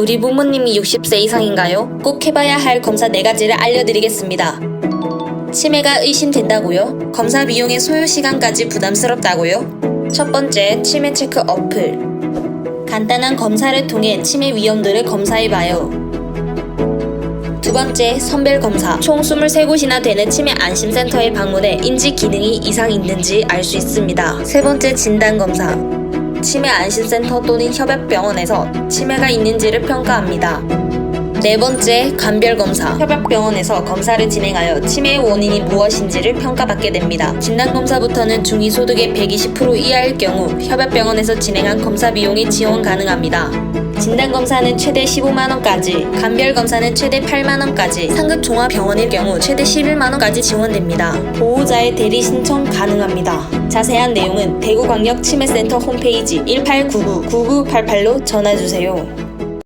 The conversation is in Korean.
우리 부모님이 60세 이상인가요? 꼭 해봐야 할 검사 4가지를 알려드리겠습니다. 치매가 의심된다고요? 검사 비용의 소요 시간까지 부담스럽다고요? 첫 번째, 치매 체크 어플. 간단한 검사를 통해 치매 위험들을 검사해봐요. 두 번째, 선별 검사. 총 23곳이나 되는 치매 안심센터에 방문해 인지 기능이 이상 있는지 알 수 있습니다. 세 번째, 진단 검사. 치매 안심센터 또는 협약병원에서 치매가 있는지를 평가합니다. 네 번째, 간별 검사. 협약병원에서 검사를 진행하여 치매의 원인이 무엇인지를 평가받게 됩니다. 진단 검사부터는 중위소득의 120% 이하일 경우 협약병원에서 진행한 검사 비용이 지원 가능합니다. 진단 검사는 최대 15만 원까지, 간별 검사는 최대 8만 원까지, 상급 종합병원일 경우 최대 11만 원까지 지원됩니다. 보호자의 대리 신청 가능합니다. 자세한 내용은 대구광역치매센터 홈페이지 1899-9988로 전화주세요.